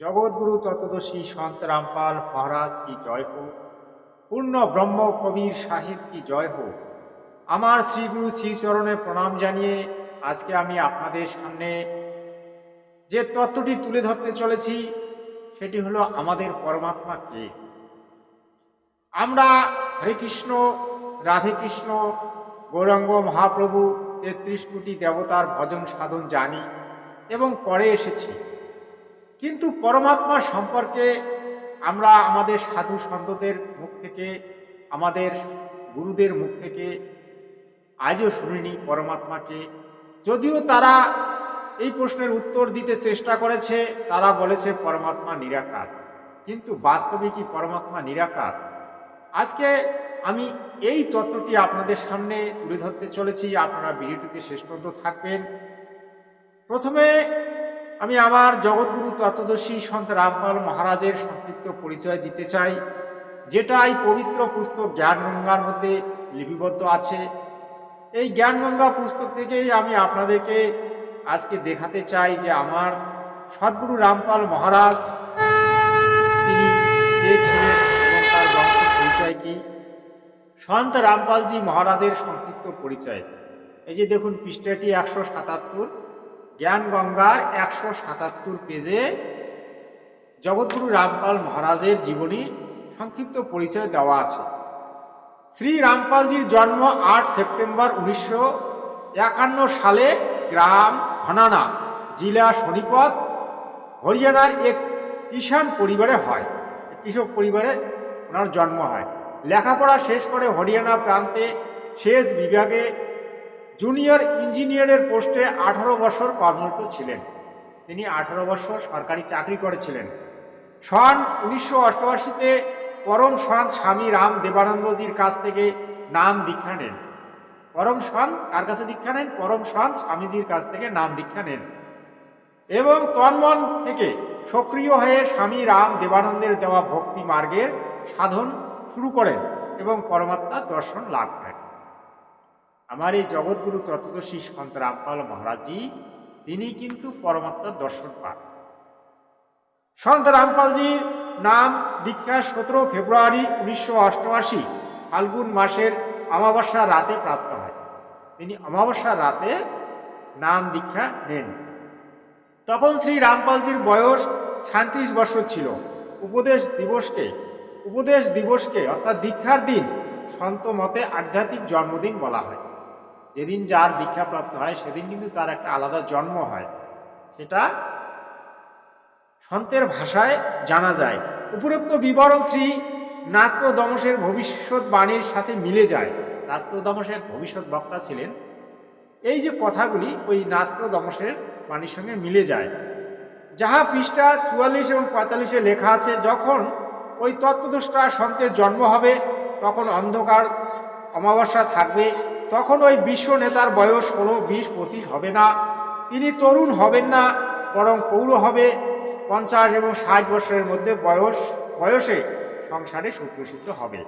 জগৎগুরু তত্ত্বদর্শী সন্ত রামপাল মহারাজ কি জয় হোক? পূর্ণ ব্রহ্ম কবির সাহেব কি জয় হোক? আমার শ্রীগুরু শ্রীচরণে প্রণাম জানিয়ে আজকে আমি আপনাদের সামনে যে তত্ত্বটি তুলে ধরতে চলেছি, সেটি হলো আমাদের পরমাত্মা কে? আমরা হরে কৃষ্ণ, রাধে কৃষ্ণ, গৌরাঙ্গ মহাপ্রভু তেত্রিশ কোটি দেবতার ভজন সাধন জানি এবং করে এসেছি। কিন্তু পরমাত্মা সম্পর্কে আমরা আমাদের সাধু সন্তদের মুখ থেকে, আমাদের গুরুদের মুখ থেকে আজও শুনিনি পরমাত্মাকে। যদিও তারা এই প্রশ্নের উত্তর দিতে চেষ্টা করেছে, তারা বলেছে পরমাত্মা নিরাকার। কিন্তু বাস্তবে কি পরমাত্মা নিরাকার? আজকে আমি এই তত্ত্বটি আপনাদের সামনে তুলে ধরতে চলেছি। আপনারা ভিডিওটিতে শেষ পর্যন্ত থাকবেন। প্রথমে আমি আমার জগৎগুরু তত্ত্বদর্শী সন্ত রামপাল মহারাজের সংক্ষিপ্ত পরিচয় দিতে চাই যেটা এই পবিত্র পুস্তক জ্ঞানগঙ্গার মধ্যে লিপিবদ্ধ আছে। এই জ্ঞানগঙ্গা পুস্তক থেকেই আমি আপনাদেরকে আজকে দেখাতে চাই যে আমার সদ্গুরু রামপাল মহারাজ, তিনি কে ছিলেন এবং তার বংশ পরিচয় কি? সন্ত রামপালজি মহারাজের সংক্ষিপ্ত পরিচয়। এই যে দেখুন, পৃষ্ঠাটি একশো সাতাত্তর। জ্ঞান গঙ্গার একশো সাতাত্তর পেজে জগৎগুরু রামপাল মহারাজের জীবনীর সংক্ষিপ্ত পরিচয় দেওয়া আছে। শ্রী রামপালজির জন্ম আট সেপ্টেম্বর উনিশশো একান্ন সালে গ্রাম হনানা জেলা শনিপথ হরিয়ানার এক কিষাণ পরিবারে হয়। কৃষক পরিবারে ওনার জন্ম হয়। লেখাপড়া শেষ করে হরিয়ানা প্রান্তে শেষ বিভাগে জুনিয়র ইঞ্জিনিয়ারের পোস্টে আঠারো বছর কর্মরত ছিলেন। তিনি আঠারো বছর সরকারি চাকরি করেছিলেন। সন উনিশশো অষ্টআশিতে পরম সন্ত স্বামী রাম দেবানন্দজির কাছ থেকে নাম দীক্ষা নেন। পরম সন্ত কার কাছে দীক্ষা নেন? পরম সন্ত স্বামীজির কাছ থেকে নাম দীক্ষা নেন। এবং তন্মন থেকে সক্রিয় হয়ে স্বামী রাম দেবানন্দের দেওয়া ভক্তি মার্গের সাধন শুরু করেন এবং পরমাত্মার দর্শন লাভ করেন। আমার এই জগৎগুরু তত্ত্বদর্শী সন্ত রামপাল মহারাজজি, তিনি কিন্তু পরমাত্মার দর্শন পান। সন্ত রামপালজির নাম দীক্ষা সতেরো ফেব্রুয়ারি উনিশশো অষ্টআশি, ফাল্গুন মাসের অমাবস্যার রাতে প্রাপ্ত হয়। তিনি অমাবস্যার রাতে নাম দীক্ষা নেন। তখন শ্রী রামপালজির বয়স সাঁত্রিশ বছর ছিল। উপদেশ দিবসকে উপদেশ দিবসকে অর্থাৎ দীক্ষার দিন সন্ত মতে আধ্যাত্মিক জন্মদিন বলা হয়। যেদিন যার দীক্ষাপ্রাপ্ত হয়, সেদিন কিন্তু তার একটা আলাদা জন্ম হয়। সেটা সন্তের ভাষায় জানা যায়। উপরোক্ত বিবরণ শ্রী নাস্ত্রদমসের ভবিষ্যৎবাণীর সাথে মিলে যায়। নাস্ত্রদমসের ভবিষ্যৎ বক্তা ছিলেন। এই যে কথাগুলি ওই নাস্ত্রদমসের বাণীর সঙ্গে মিলে যায়। যাহা পৃষ্ঠা চুয়াল্লিশ এবং পঁয়তাল্লিশে লেখা আছে, যখন ওই তত্ত্বদৃষ্টা সন্তের জন্ম হবে, তখন অন্ধকার অমাবস্যা থাকবে তখন ওই বিশ্ব নেতার বয়স ষোলো, বিশ, পঁচিশ হবে না। তিনি তরুণ হবেন না, বরং পৌর হবে। পঞ্চাশ এবং ষাট বছরের মধ্যে বয়স, বয়সে সংসারে সুপ্রসিদ্ধ হবে।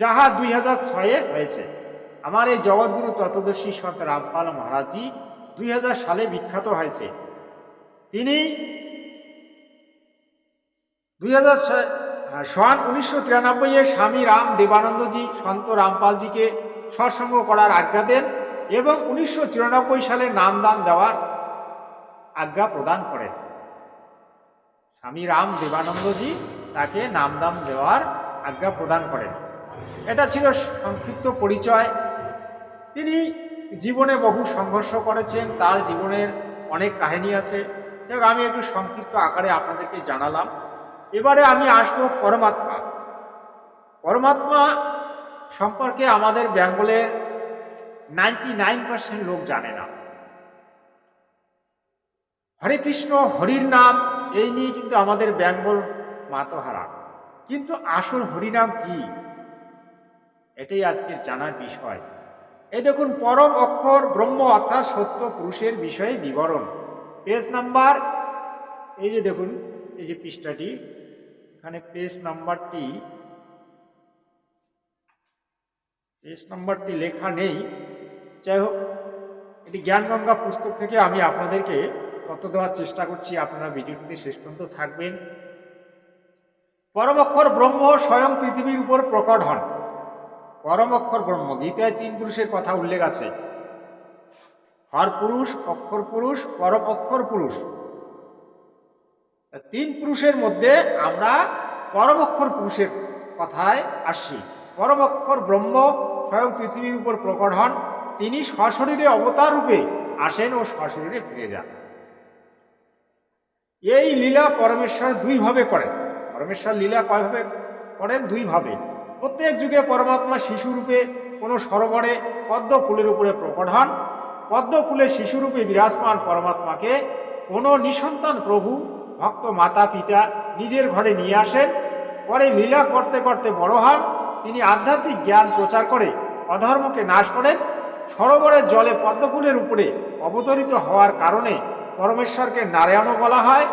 যাহা দুই হাজার ছয়ে হয়েছে। আমার এই জগৎগুরু তত্ত্বদর্শী সন্ত রামপাল মহারাজজি দুই হাজার সালে বিখ্যাত হয়েছে। তিনি দুই হাজার ছয় সন উনিশশো তিরানব্বইয়ে স্বামী রাম দেবানন্দজি, সন্ত রামপালজিকে সৎসঙ্গ করার আজ্ঞা দেন এবং উনিশশো চুরানব্বই সালে নামদান দেওয়ার আজ্ঞা প্রদান করেন। স্বামী রাম দেবানন্দজি তাকে নামদাম দেওয়ার আজ্ঞা প্রদান করেন। এটা ছিল সংক্ষিপ্ত পরিচয়। তিনি জীবনে বহু সংঘর্ষ করেছেন, তার জীবনের অনেক কাহিনী আছে। যাই আমি একটু সংক্ষিপ্ত আকারে আপনাদেরকে জানালাম। এবারে আমি আসব পরমাত্মা। পরমাত্মা সম্পর্কে আমাদের বেঙ্গলের নাইনটি নাইন পার্সেন্ট লোক জানে না। হরে কৃষ্ণ, হরির নাম, এই নিয়ে কিন্তু আমাদের বেঙ্গল মাতহারা। কিন্তু আসল হরিনাম কি? এটাই আজকের জানার বিষয়। এই দেখুন, পরম অক্ষর ব্রহ্ম অর্থাৎ সত্য পুরুষের বিষয়ে বিবরণ। পেজ নাম্বার এই যে দেখুন, এই যে পৃষ্ঠাটি, এখানে পেজ নাম্বারটি পেজ নাম্বারটি লেখা নেই। যাই হোক, এটি জ্ঞানগঙ্গা পুস্তক থেকে আমি আপনাদেরকে তত দেওয়ার চেষ্টা করছি। আপনারা ভিডিওটিতে শেষ পর্যন্ত থাকবেন। পরমক্ষর ব্রহ্ম স্বয়ং পৃথিবীর উপর প্রকট হন। পরমক্ষর ব্রহ্ম, গীতায় তিন পুরুষের কথা উল্লেখ আছে। হর পুরুষ, অক্ষর পুরুষ, পরম অক্ষর পুরুষ। তিন পুরুষের মধ্যে আমরা পরমক্ষর পুরুষের কথায় আসছি পরমক্ষর ব্রহ্ম স্বয়ং পৃথিবীর উপর প্রকট হন, তিনি সশরীরে অবতার রূপে আসেন ও সশরীরে ফিরে যান। এই লীলা পরমেশ্বর দুইভাবে করেন। পরমেশ্বর লীলা কয়ভাবে করেন? দুইভাবে। প্রত্যেক যুগে পরমাত্মা শিশুরূপে কোনো সরোবরে পদ্ম ফুলের উপরে প্রকট হন। পদ্ম ফুলে শিশুরূপে বিরাজমান পরমাত্মাকে কোনো নিঃসন্তান প্রভু, ভক্ত মাতা পিতা নিজের ঘরে নিয়ে আসেন। পরে লীলা করতে করতে বড় হন। তিনি আধ্যাত্মিক জ্ঞান প্রচার করে অধর্মকে নাশ করেন। সরোবরের জলে পদ্মফুলের উপরে অবতরিত হওয়ার কারণে পরমেশ্বরকে নারায়ণও বলা হয়।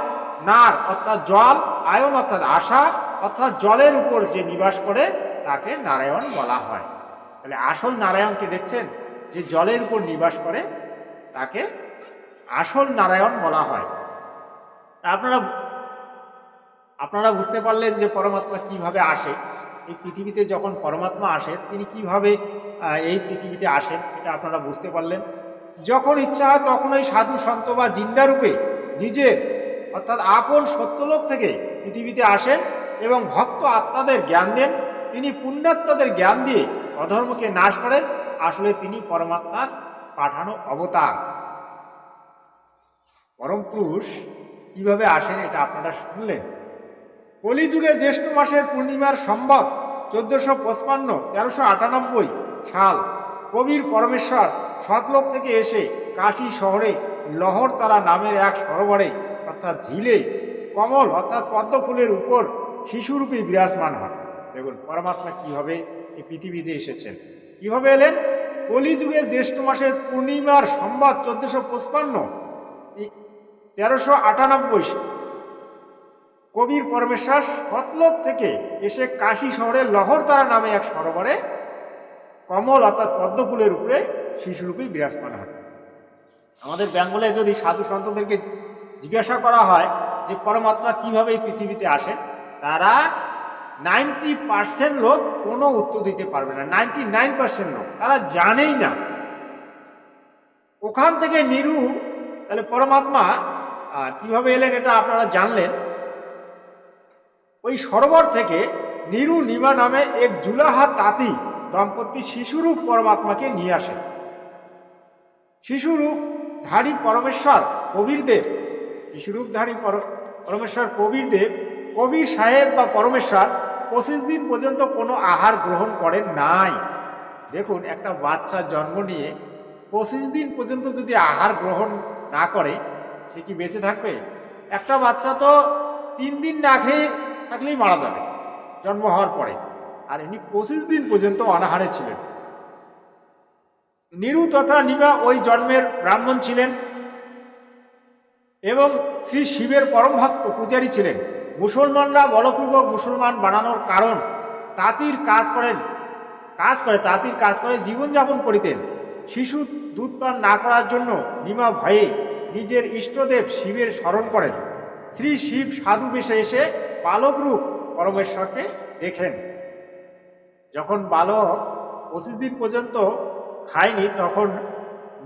নার অর্থাৎ জল, আয়ন অর্থাৎ আশা, অর্থাৎ জলের উপর যে নিবাস করে, তাকে নারায়ণ বলা হয়। তাহলে আসল নারায়ণকে দেখছেন যে জলের উপর নিবাস করে, তাকে আসল নারায়ণ বলা হয়। আপনারা আপনারা বুঝতে পারলেন যে পরমাত্মা কীভাবে আসে। এই পৃথিবীতে যখন পরমাত্মা আসেন তিনি কীভাবে এই পৃথিবীতে আসেন, এটা আপনারা বুঝতে পারলেন। যখন ইচ্ছা হয় তখন ওই সাধু, সন্ত বা জিন্দারূপে নিজের, অর্থাৎ আপন সত্যলোক থেকে পৃথিবীতে আসেন এবং ভক্ত আত্মাদের জ্ঞান দেন। তিনি পুণ্যাত্মাদের জ্ঞান দিয়ে অধর্মকে নাশ করেন। আসলে তিনি পরমাত্মার পাঠানো অবতার। পরম পুরুষ কীভাবে আসেন এটা আপনারা শুনলেন। কলিযুগে জ্যৈষ্ঠ মাসের পূর্ণিমার সম্ভব চোদ্দশো পঁচপান্ন, তেরোশো আটানব্বই সাল কবির পরমেশ্বর সতলোক থেকে এসে কাশী শহরে লহরতারা নামের এক সরোবরে, অর্থাৎ ঝিলে, কমল, অর্থাৎ পদ্ম ফুলের উপর শিশুরূপে বিরাজমান হন। দেখুন, পরমাত্মা কীভাবে এই পৃথিবীতে এসেছেন। কীভাবে এলেন? কলিযুগে জ্যৈষ্ঠ মাসের পূর্ণিমার সম্বাদ চোদ্দশো পঁচপান্ন, তেরোশো আটানব্বই কবির পরমেশ্বর সতলোক থেকে এসে কাশী শহরের লহরতারা নামে এক সরোবরে কমল অর্থাৎ পদ্মফুলের উপরে শিশুরূপেই বিরাজমান হয়। আমাদের বেঙ্গলে যদি সাধু সন্তদেরকে জিজ্ঞাসা করা হয় যে পরমাত্মা কীভাবে এই পৃথিবীতে আসেন তারা নাইনটি পার্সেন্ট লোক কোনো উত্তর দিতে পারবে না, নাইনটি নাইন পার্সেন্ট লোক, তারা জানেই না। ওখান থেকে নিরু তাহলে পরমাত্মা কীভাবে এলেন এটা আপনারা জানলেন ওই সরোবর থেকে নিরু নিমা নামে এক জুলাহা তাঁতি দম্পতি শিশুরূপ পরমাত্মাকে নিয়ে আসেন শিশুরূপ ধারী পরমেশ্বর কবিরদেব শিশুরূপধারী পর- পরমেশ্বর কবিরদেব, কবির সাহেব বা পরমেশ্বর পঁচিশ দিন পর্যন্ত কোনো আহার গ্রহণ করেন নাই। দেখুন, একটা বাচ্চা জন্ম নিয়ে পঁচিশ দিন পর্যন্ত যদি আহার গ্রহণ না করে, সে কি বেঁচে থাকবে? একটা বাচ্চা তো তিন দিন না খেয়ে থাকলেই মারা যাবে। জন্ম হওয়ার পরে। আর এমনি পঁচিশ দিন পর্যন্ত অনাহারে ছিলেন। নিরু তথা নিমা ওই জন্মের ব্রাহ্মণ ছিলেন এবং শ্রী শিবের পরম ভক্ত পূজারী ছিলেন। মুসলমানরা বলপূর্বক মুসলমান বানানোর কারণ তাঁতির কাজ করেন, কাজ করে, তাঁতির কাজ করে জীবনযাপন করিতেন। শিশু দুধ পান না করার জন্য নিমা ভয়ে নিজের ইষ্টদেব শিবের স্মরণ করেন। শ্রী শিব সাধু বেশে এসে বালকরূপ পরমেশ্বরকে দেখেন। যখন বালক পঁচিশ দিন পর্যন্ত খায়নি, তখন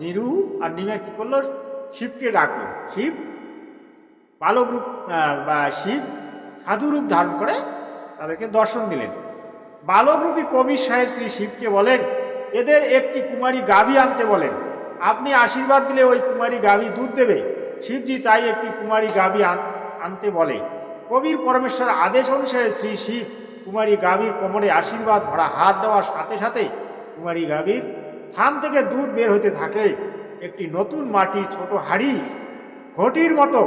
নিরু আর নিমা কি করল? শিবকে ডাকলো। শিব, বালক রূপ বা শিব সাধু রূপ ধারণ করে তাদেরকে দর্শন দিলেন। বালকরূপী কবি সাহেব শ্রী শিবকে বলেন, এদের একটি কুমারী গাভী আনতে বলেন। আপনি আশীর্বাদ দিলে ওই কুমারী গাভী দুধ দেবে। শিবজি তাই একটি কুমারী গাভী আনতে বলে। কবির পরমেশ্বর আদেশ অনুসারে শ্রী শিব কুমারী গাভীর কোমরে আশীর্বাদ ভরা হাত দেওয়ার সাথে সাথে কুমারী গাভীর থান থেকে দুধ বের হতে থাকে। একটি নতুন মাটির ছোট হাড়ি, ঘটির মতো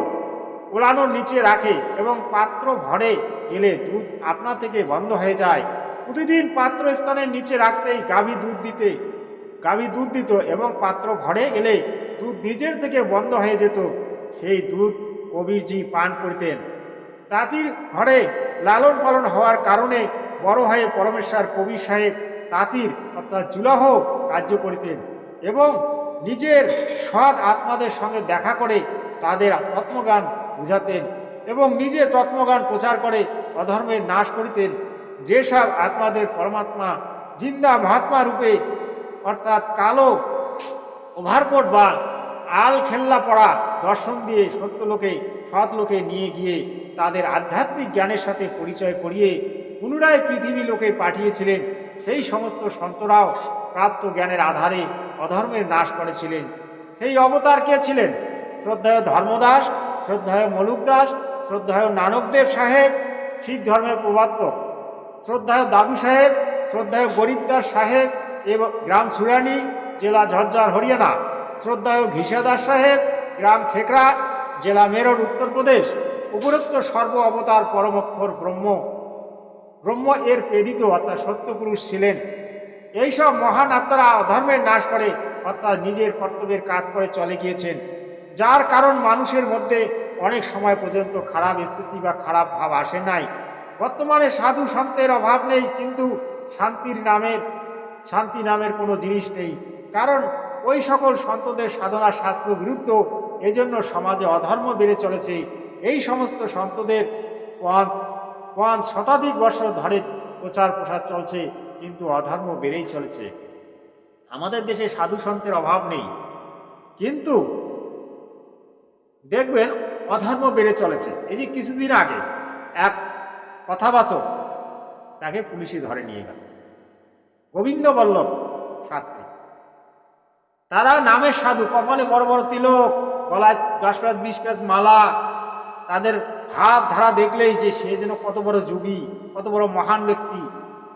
ওলানোর নিচে রাখে এবং পাত্র ভরে গেলে দুধ আপনা থেকে বন্ধ হয়ে যায়। প্রতিদিন পাত্র স্থানের নিচে রাখতেই গাভী দুধ দিতে, গাভী দুধ দিত এবং পাত্র ভরে গেলে দুধ নিজের থেকে বন্ধ হয়ে যেত। সেই দুধ কবিরজি পান করতেন। তাঁতির ঘরে লালন পালন হওয়ার কারণে বড় হয়ে পরমেশ্বর কবি সাহেব তাঁতির অর্থাৎ জুলাহ কার্য করিতেন এবং নিজের সৎ আত্মাদের সঙ্গে দেখা করে তাদের তত্ত্বগান বুঝাতেন এবং নিজে তত্ত্বগান প্রচার করে অধর্মের নাশ করিতেন। যেসব আত্মাদের পরমাত্মা জিন্দা মহাত্মা রূপে, অর্থাৎ কালো ওভারকোট বা আল খেল্লা পড়া দর্শন দিয়ে সত্যলোকে সৎ লোকে নিয়ে গিয়ে তাদের আধ্যাত্মিক জ্ঞানের সাথে পরিচয় করিয়ে পুনরায় পৃথিবী লোকে পাঠিয়েছিলেন, সেই সমস্ত সন্তরাও প্রাপ্ত জ্ঞানের আধারে অধর্মের নাশ করেছিলেন। সেই অবতার কে ছিলেন? শ্রদ্ধায় ধর্মদাস, শ্রদ্ধায় মলুক দাস শ্রদ্ধায় নানকদেব সাহেব, শিখ ধর্মের প্রবর্তক। শ্রদ্ধায় দাদু সাহেব, শ্রদ্ধায় গরিবদাস সাহেব এবং গ্রাম সুরানি জেলা ঝজ্জার হরিয়ানা। শ্রদ্ধায় ঘিসাদাস সাহেব, গ্রাম খেকরা জেলা মেরঠ উত্তরপ্রদেশ। উপরোক্ত সর্ব অবতার পরমক্ষর ব্রহ্ম ব্রহ্ম এর প্রেরিত অর্থাৎ সত্যপুরুষ ছিলেন। এইসব মহান আত্মারা অধর্মের নাশ করে, অর্থাৎ নিজের কর্তব্যের কাজ করে চলে গিয়েছেন। যার কারণ মানুষের মধ্যে অনেক সময় পর্যন্ত খারাপ স্থিতি বা খারাপ ভাব আসে নাই। বর্তমানে সাধু সন্তের অভাব নেই, কিন্তু শান্তির নামের, শান্তি নামের কোনো জিনিস নেই। কারণ ওই সকল সন্তদের সাধনা শাস্ত্র বিরুদ্ধ এজন্য সমাজে অধর্ম বেড়ে চলেছে। এই সমস্ত সন্তদের পথ পথ শতাধিক বছর ধরে প্রচার প্রসার চলছে, কিন্তু অধর্ম বেড়েই চলেছে। আমাদের দেশে সাধু সন্তের অভাব নেই। কিন্তু দেখবেন, অধর্ম বেড়ে চলেছে। এই যে কিছুদিন আগে এক কথাবাচক তাকে পুলিশে ধরে নিয়ে গেল। গোবিন্দ বল্লভ শাস্ত্রী। তারা নামের সাধু, কপালে বড় বড় তিলক, গলায় দশ প্যাচ বিশ প্যাচ মালা তাদের ভাব ধারা দেখলেই যে সে যেন কত বড় যোগী, কত বড় মহান ব্যক্তি।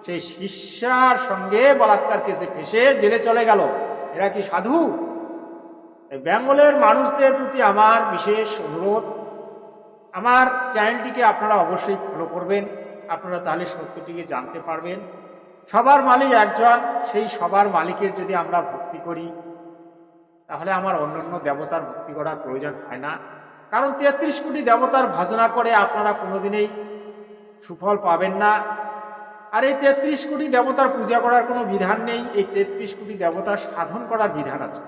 সেই শিষ্যার সঙ্গে বলাৎকার কেসে ফেসে জেলে চলে গেল, এরা কি সাধু? বেঙ্গলের মানুষদের প্রতি আমার বিশেষ অনুরোধ। আমার চ্যানেলটিকে আপনারা অবশ্যই ফলো করবেন। আপনারা তাহলে সত্যটিকে জানতে পারবেন। সবার মালিক একজন, সেই সবার মালিকের যদি আমরা ভক্তি করি, তাহলে আমার অন্য অন্য দেবতার ভক্তি করার প্রয়োজন হয় না। কারণ তেত্রিশ কোটি দেবতার ভাজনা করে আপনারা কোনোদিনেই সুফল পাবেন না। আর এই তেত্রিশ কোটি দেবতার পূজা করার কোনো বিধান নেই, এই তেত্রিশ কোটি দেবতার সাধন করার বিধান আছে।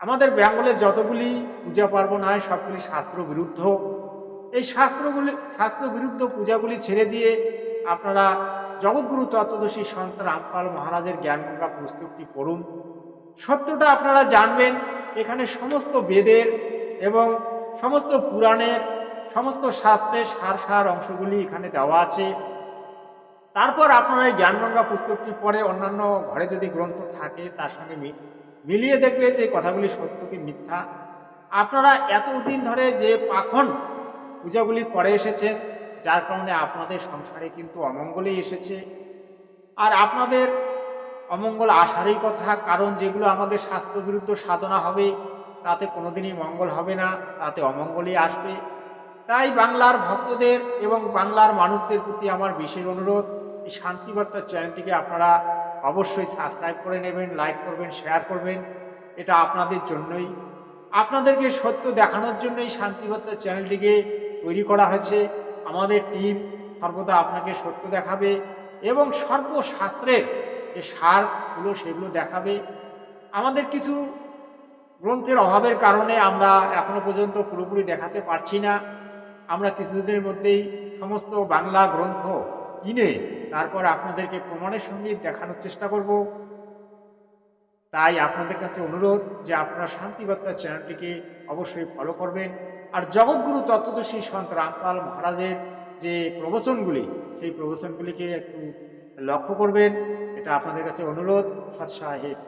আমাদের বেঙ্গলে যতগুলি পূজা পার্বণ হয়, সবগুলি শাস্ত্র বিরুদ্ধ। এই শাস্ত্রগুলি, শাস্ত্র বিরুদ্ধ পূজাগুলি ছেড়ে দিয়ে আপনারা জগৎগুরু তত্ত্বদর্শী সন্ত রামপাল মহারাজের জ্ঞানগঙ্গা পুস্তকটি পড়ুন। সত্যটা আপনারা জানবেন, এখানে সমস্ত বেদের এবং সমস্ত পুরাণের, সমস্ত শাস্ত্রের সার সার অংশগুলি এখানে দেওয়া আছে। তারপর আপনারা এই জ্ঞানগঙ্গা পুস্তকটি পড়ে অন্যান্য ঘরে যদি গ্রন্থ থাকে, তার সঙ্গে মিলিয়ে দেখবে যে কথাগুলি সত্য কি মিথ্যা। আপনারা এতদিন ধরে যে পাখন পূজাগুলি করে এসেছেন, যার কারণে আপনাদের সংসারে কিন্তু অমঙ্গলেই এসেছে। আর আপনাদের অমঙ্গল আসারই কথা, কারণ যেগুলো আমাদের স্বাস্থ্যবিরুদ্ধ সাধনা হবে তাতে কোনোদিনই মঙ্গল হবে না, তাতে অমঙ্গলই আসবে। তাই বাংলার ভক্তদের এবং বাংলার মানুষদের প্রতি আমার বিশেষ অনুরোধ, এই শান্তিবার্তা চ্যানেলটিকে আপনারা অবশ্যই সাবস্ক্রাইব করে নেবেন, লাইক করবেন, শেয়ার করবেন। এটা আপনাদের জন্যই। আপনাদেরকে সত্য দেখানোর জন্যই শান্তিবার্তা চ্যানেলটিকে তৈরি করা হয়েছে। আমাদের টিম সর্বদা আপনাকে সত্য দেখাবে এবং সর্বশাস্ত্রের যে সারগুলো সেগুলো দেখাবে। আমাদের কিছু গ্রন্থের অভাবের কারণে আমরা এখনও পর্যন্ত পুরোপুরি দেখাতে পারছি না। আমরা কিছুদিনের মধ্যেই সমস্ত বাংলা গ্রন্থ কিনে তারপর আপনাদেরকে প্রমাণের সঙ্গে দেখানোর চেষ্টা করব। তাই আপনাদের কাছে অনুরোধ যে আপনারা শান্তিবার্তা চ্যানেলটিকে অবশ্যই ফলো করবেন। আর জগৎগুরু তত্ত্বদর্শী সন্ত রামপাল মহারাজের যে প্রবচনগুলি, সেই প্রবচনগুলিকে একটু লক্ষ্য করবেন। এটা আপনাদের কাছে অনুরোধ। সৎ সাহেব